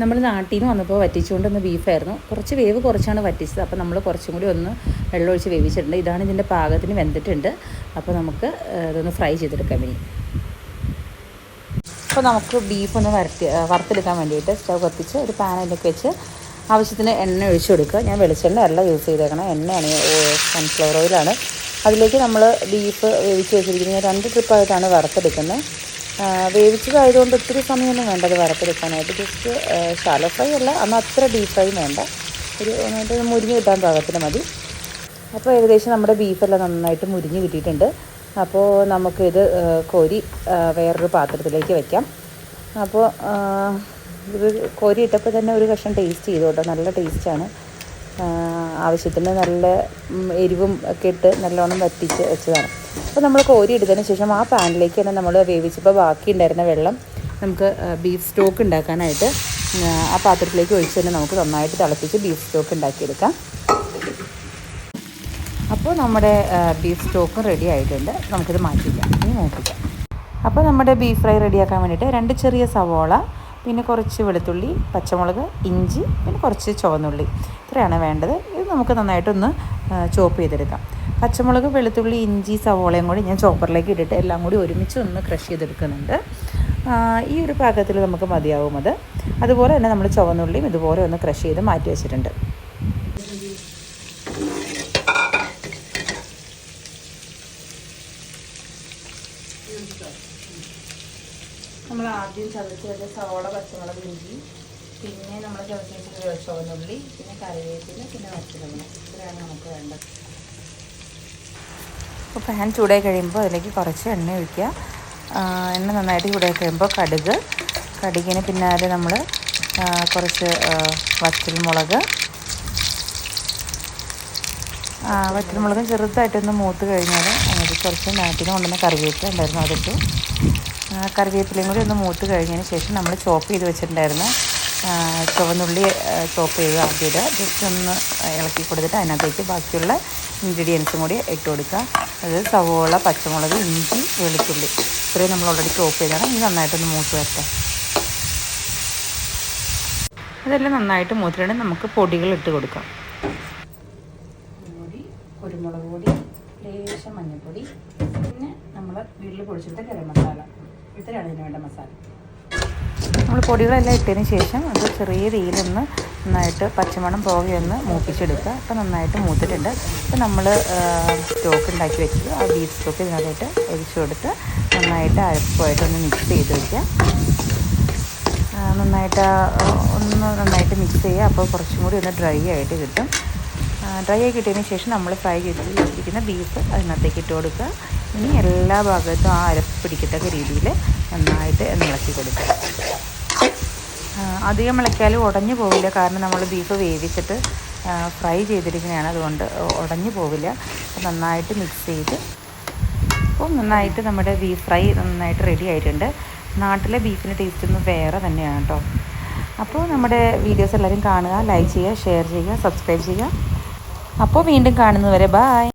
നമ്മൾ നാട്ടിൽ നിന്ന് വന്നപ്പോൾ വറ്റിച്ചുകൊണ്ടുവന്ന ബീഫായിരുന്നു. കുറച്ച് വേവ് കുറച്ചാണ് വറ്റിച്ചത്. അപ്പോൾ നമ്മൾ കുറച്ചും കൂടി ഒന്ന് വെള്ളമൊഴിച്ച് വേവിച്ചിട്ടുണ്ട്. ഇതാണ് ഇതിന്റെ പാകത്തിന് വെന്തിട്ടുണ്ട്. അപ്പോൾ നമുക്ക് ഇതൊന്ന് ഫ്രൈ ചെയ്തെടുക്കാം ഇനി. അപ്പോൾ നമുക്ക് ബീഫ് ഒന്ന് വരട്ടി വറുത്തെടുക്കാൻ വേണ്ടിയിട്ട് സ്റ്റവ് കത്തിച്ച് ഒരു പാൻ അതിലേക്ക് വെച്ച് ആവശ്യത്തിന് എണ്ണ ഒഴിച്ചു കൊടുക്കുക. ഞാൻ വെളിച്ചെണ്ണ അല്ല യൂസ് ചെയ്തേക്കണം. എണ്ണയാണ് സൺഫ്ലവർ ഓയിലാണ് അതിലേക്ക് നമ്മൾ ബീഫ് വേവിച്ച് വെച്ചിരിക്കുന്നത്. രണ്ട് ട്രിപ്പായിട്ടാണ് വറുത്തെടുക്കുന്നത്. വേവിച്ചതായതുകൊണ്ട് ഒത്തിരി സമയമൊന്നും വേണ്ട. അത് വറുത്തെടുക്കാനായിട്ട് ജസ്റ്റ് ഷാലോ ഫ്രൈ അല്ല. എന്നാൽ അത്ര ഡീപ്പ് ഫ്രൈ വേണ്ട. ഒരു നന്നായിട്ട് മുരിഞ്ഞ് കിട്ടാൻ പാകത്തിന് മതി. അപ്പോൾ ഏകദേശം നമ്മുടെ ബീഫെല്ലാം നന്നായിട്ട് മുരിഞ്ഞ് കിട്ടിയിട്ടുണ്ട്. അപ്പോൾ നമുക്കിത് കോരി വേറൊരു പാത്രത്തിലേക്ക് വയ്ക്കാം അപ്പോൾ ഇത് കോരി ഇട്ടപ്പോൾ തന്നെ ഒരു കഷ്ണം ടേസ്റ്റ് ചെയ്തു കേട്ടോ. നല്ല ടേസ്റ്റാണ് ആവശ്യത്തിന് നല്ല എരിവും ഒക്കെ ഇട്ട് നല്ലോണം വറ്റിച്ച് വെച്ചതാണ്. അപ്പോൾ നമ്മൾ കോരി എടുത്തതിന് ശേഷം ആ പാനിലേക്ക് തന്നെ നമ്മൾ വേവിച്ചപ്പോൾ ബാക്കി ഉണ്ടായിരുന്ന വെള്ളം നമുക്ക് ബീഫ് സ്റ്റോക്ക് ഉണ്ടാക്കാനായിട്ട് ആ, പാത്രത്തിലേക്ക് ഒഴിച്ച് തന്നെ നമുക്ക് നന്നായിട്ട് തിളപ്പിച്ച് ബീഫ് സ്റ്റോക്ക് ഉണ്ടാക്കിയെടുക്കാം. അപ്പോൾ നമ്മുടെ ബീഫ് സ്റ്റോക്കും റെഡി ആയിട്ടുണ്ട്. നമുക്കിത് മാറ്റിക്കാം. ഇനി നോക്കിക്കാം അപ്പോൾ നമ്മുടെ ബീഫ് ഫ്രൈ റെഡിയാക്കാൻ വേണ്ടിയിട്ട് രണ്ട് ചെറിയ സവോള പിന്നെ കുറച്ച് വെളുത്തുള്ളി പച്ചമുളക് ഇഞ്ചി പിന്നെ കുറച്ച് ചുവന്നുള്ളി. ഇത്രയാണ് വേണ്ടത്. ഇത് നമുക്ക് നന്നായിട്ടൊന്ന് ചോപ്പ് ചെയ്തെടുക്കാം. പച്ചമുളക് വെളുത്തുള്ളി ഇഞ്ചി സവോളയും കൂടി ഞാൻ ചോപ്പറിലേക്ക് ഇട്ടിട്ട് എല്ലാം കൂടി ഒരുമിച്ച് ഒന്ന് ക്രഷ് ചെയ്തെടുക്കുന്നുണ്ട്. ഈ ഒരു പാകത്തിൽ നമുക്ക് മതിയാവും അത്. അതുപോലെ തന്നെ നമ്മൾ ചുവന്നുള്ളിയും ഇതുപോലെ ഒന്ന് ക്രഷ് ചെയ്ത് മാറ്റി വെച്ചിട്ടുണ്ട്. നമ്മൾ ആദ്യം ചതച്ച് വെച്ച സവോള പച്ചമുളക് ഇഞ്ചി പിന്നെ നമ്മൾ ചതച്ച് വെച്ചിട്ട് ചുവന്നുള്ളി പിന്നെ കറിവേപ്പില പിന്നെ പച്ചമുളക് ഇത്രയാണ് നമുക്ക് വേണ്ടത്. അപ്പോൾ പാൻ ചൂടായി കഴിയുമ്പോൾ അതിലേക്ക് കുറച്ച് എണ്ണ ഒഴിക്കുക. എണ്ണ നന്നായിട്ട് ചൂടായി കഴിയുമ്പോൾ കടുക്. കടുകിന് പിന്നാലെ നമ്മൾ കുറച്ച് വറ്റൽമുളക്. വറ്റൽമുളകും ചെറുതായിട്ടൊന്ന് മൂത്ത് കഴിഞ്ഞാൽ അതിനകത്ത് കുറച്ച് നാട്ടിന് കൊണ്ടുവന്ന കറിവേപ്പില ഉണ്ടായിരുന്നു അതിട്ട്. കറിവേപ്പിലയും കൂടി ഒന്ന് മൂത്ത് കഴിഞ്ഞതിന് ശേഷം നമ്മൾ ചോപ്പ് ചെയ്ത് വെച്ചിട്ടുണ്ടായിരുന്ന. ചുവന്നുള്ളി ചോപ്പ് ചെയ്ത് ആദ്യം ഇടുക ജസ്റ്റ് ഒന്ന് ഇളക്കി കൊടുത്തിട്ട് അതിനകത്തേക്ക് ബാക്കിയുള്ള ഇൻഗ്രീഡിയൻസും കൂടി ഇട്ട് കൊടുക്കുക. അത് സവോള പച്ചമുളക് ഇഞ്ചി വെളുത്തുള്ളി. ഇത്രയും നമ്മൾ ഓൾറെഡി ചോപ്പ് ചെയ്താണ് ഇനി നന്നായിട്ടൊന്ന് മൂത്ത് വരട്ടെ. അതെല്ലാം നന്നായിട്ട് മൂത്തിട്ട് നമുക്ക് പൊടികൾ ഇട്ട് കൊടുക്കാം. കുരുമുളക് പൊടി ലേശം മഞ്ഞൾപ്പൊടി പിന്നെ നമ്മൾ വീട്ടിൽ പൊടിച്ചെടുത്ത ഗരം മസാല. ഇത്രയാണ് ഇതിന് വേണ്ട മസാല. നമ്മൾ പൊടികളെല്ലാം ഇട്ടതിന് ശേഷം അത് ചെറിയ തീയിലൊന്ന് നന്നായിട്ട് പച്ചമണം പോകയൊന്ന് മൂപ്പിച്ചെടുക്കുക. അപ്പോൾ നന്നായിട്ട് മൂത്തിട്ടുണ്ട്. അപ്പോൾ നമ്മൾ സ്റ്റോക്ക് ഉണ്ടാക്കി വെച്ചത്. ആ ബീഫ് സ്റ്റോക്ക് ഇതിനകത്തോട്ട് ഒഴിച്ചു കൊടുത്ത് നന്നായിട്ട് അരപ്പുമായിട്ടൊന്ന് മിക്സ് ചെയ്ത് വയ്ക്കുക നന്നായിട്ട് ഒന്ന് നന്നായിട്ട് മിക്സ് ചെയ്യുക. അപ്പോൾ കുറച്ചും കൂടി ഒന്ന് ഡ്രൈ ആയിട്ട് കിട്ടും. ഡ്രൈ ആയി കിട്ടിയതിന് ശേഷം നമ്മൾ ഫ്രൈ ചെയ്ത് വെച്ചിരിക്കുന്ന ബീഫ് അതിനകത്തേക്ക് ഇട്ട് കൊടുക്കുക. ഇനി എല്ലാ ഭാഗത്തും ആ അരപ്പ് പിടിക്കത്തക്ക രീതിയിൽ നന്നായിട്ട് ഇളക്കി കൊടുക്കുക. അധികം ഇളക്കിയാലും ഉടഞ്ഞു പോവില്ല. കാരണം നമ്മൾ ബീഫ് വേവിച്ചിട്ട് ഫ്രൈ ചെയ്തിരിക്കുന്നതാണ്. അതുകൊണ്ട് ഉടഞ്ഞു പോവില്ല. നന്നായിട്ട് മിക്സ് ചെയ്ത് അപ്പോൾ നന്നായിട്ട് നമ്മുടെ ബീഫ് ഫ്രൈ നന്നായിട്ട് റെഡി ആയിട്ടുണ്ട്. നാട്ടിലെ ബീഫിന്റെ ടേസ്റ്റ് ഒന്ന് വേറെ തന്നെയാണ് കേട്ടോ അപ്പോൾ നമ്മുടെ വീഡിയോസ് എല്ലാവരും കാണുക ലൈക്ക് ചെയ്യുക ഷെയർ ചെയ്യുക സബ്സ്ക്രൈബ് ചെയ്യുക. അപ്പോൾ വീണ്ടും കാണുന്നതുവരെ ബായ്